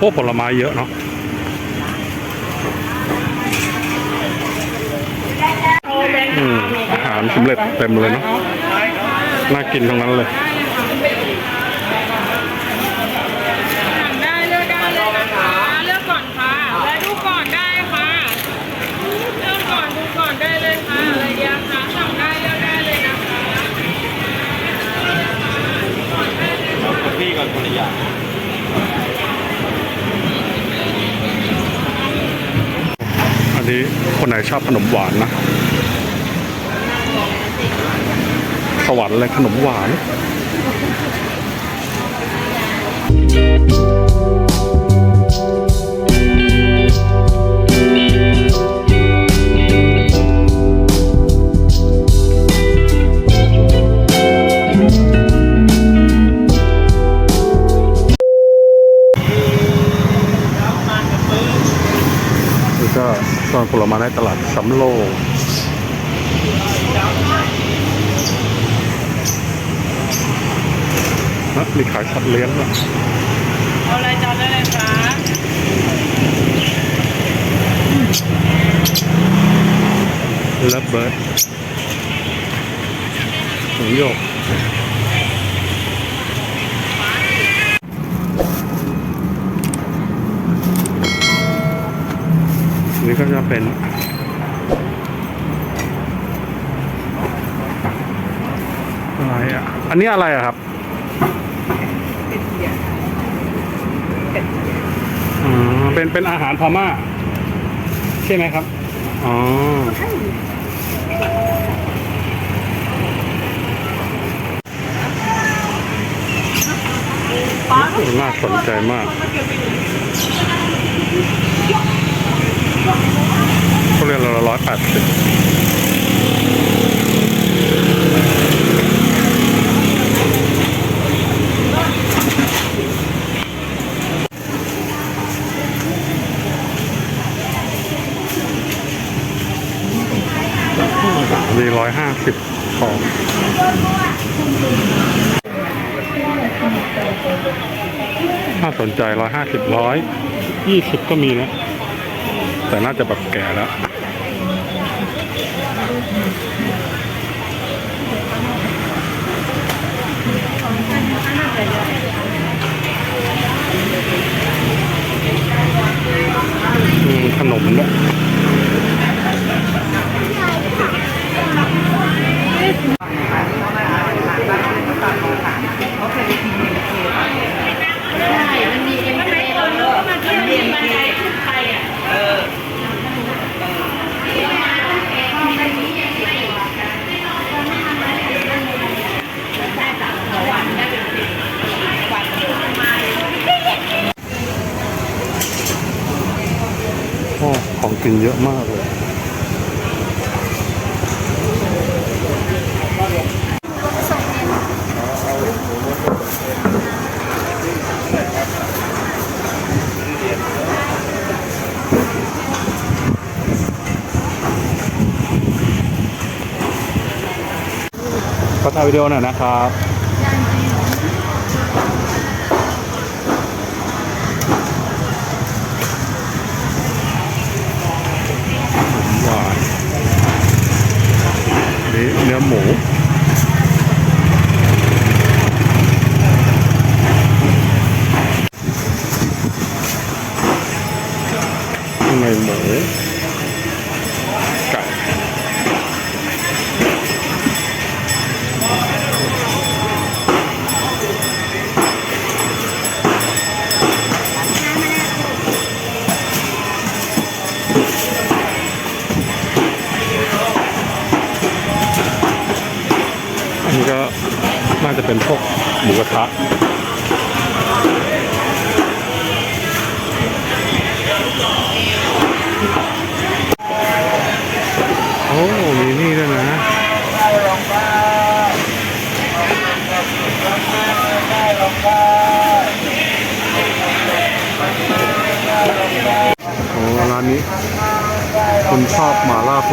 พวกผลไม้เยอะเนาะอืมอาหารสำเร็จเต็มเลยเนาะน่ากินทั้งนั้นเลยได้เลือกได้เลยนะคะเลือกก่อนค่ะและดูก่อนได้ค่ะเลือกก่อนดูก่อนได้เลยค่ะอะไรเดียวคะสั่งได้เลือกได้เลยนะคะพี่ก่อนคนละอย่าง คนไหนชอบขนมหวานนะ สวรรค์เลยขนมหวาน ลไม้ในตลาดสำโรงนะมีขายสัตว์เลี้ยงด้วยเอาอะไรจานได้เลยคะเลิฟเบิร์ดหงโยก นี่ก็จะเป็นอะไรอะ อันนี้อะไรอะครับอ๋อเป็นเป็นอาหารพม่า ใช่ไหมครับ อ๋อ น่าสนใจมากเขาเรียนเราร้อยแปดสิบมีร้อยห้าสิบของถ้าสนใจร้อยห้าสิบร้อยยี่สิบก็มีนะ แต่น่าจะแบบแก่แล้ว มขนมด้วยโอ้ ของกินเยอะมากเลยก็ถ่ายวิดีโอหน่อยนะครับ หวานนี่ เนื้อหมูข้างในหมู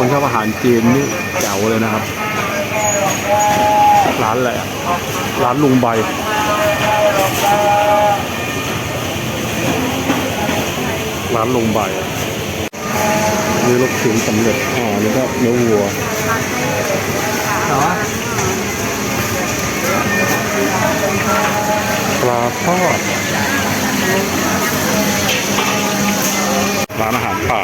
คนชอบอาหารจีนนี่แจ๋วเลยนะครับ ร้านอะไรอะร้านลุงใบร้านลงใบนี่ลูกชิ้นสำเร็จอ่านี่ก็เนื้อวัวปลาทอดร้านอาหารป่า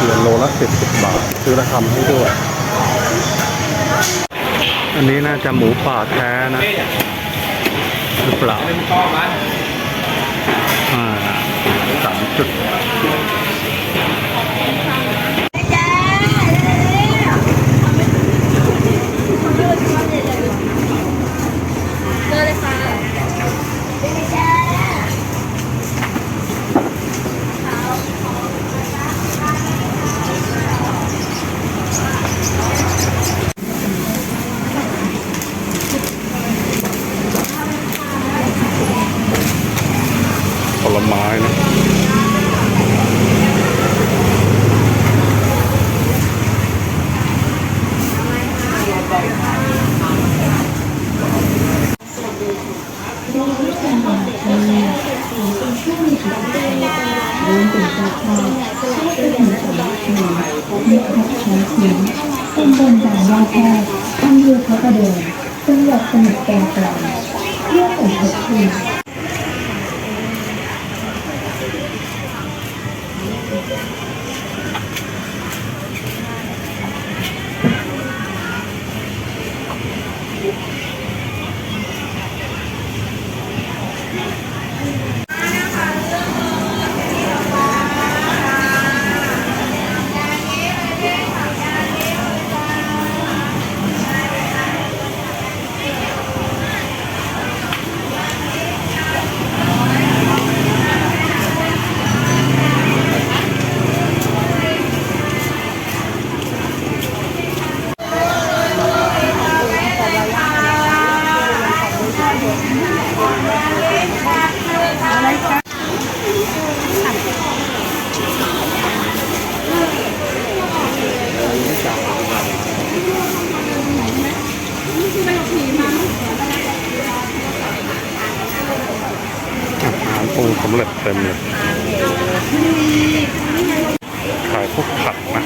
เพียนโลละสิบสิบบาท ซื้อและทำให้ด้วย อันนี้น่าจะหมูป่าแท้นะหรือเปล่าอ่าสามจุด เจอเลยค่ะ ผลไม้นะ เป็นบนการยา แพทย์ทำเรือพระประเดินจังหวัดสมุทรปราการเพื่อสมทบทุนอ งสำเร็จเต็มเลย ขายพวกผักนะ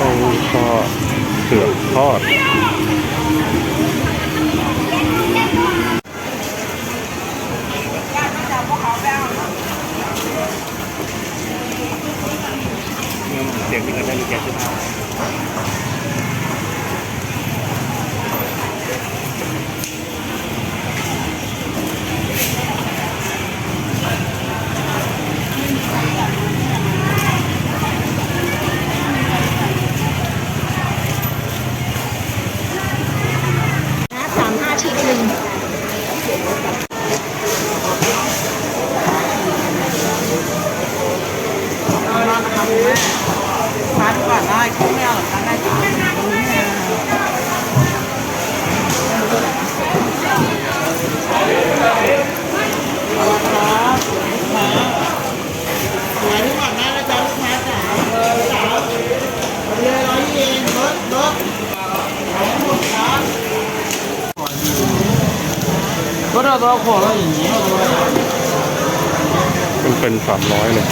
ต้มทอดเผือกทอด เสียงที่เขาได้มีแก๊สที่ผ้า สามห้าทีหนึ่ง ทานก่อนได้เขาไม่เอาหรอกทานได้จ้ะสวยทุกคนนะแล้วจ้าลูกค้าจ๋าเออจ๋าเรือร้อยเยนลดลด ก็ได้ตัวขอเราอย่างนี้มันเป็นสามร้อยเลย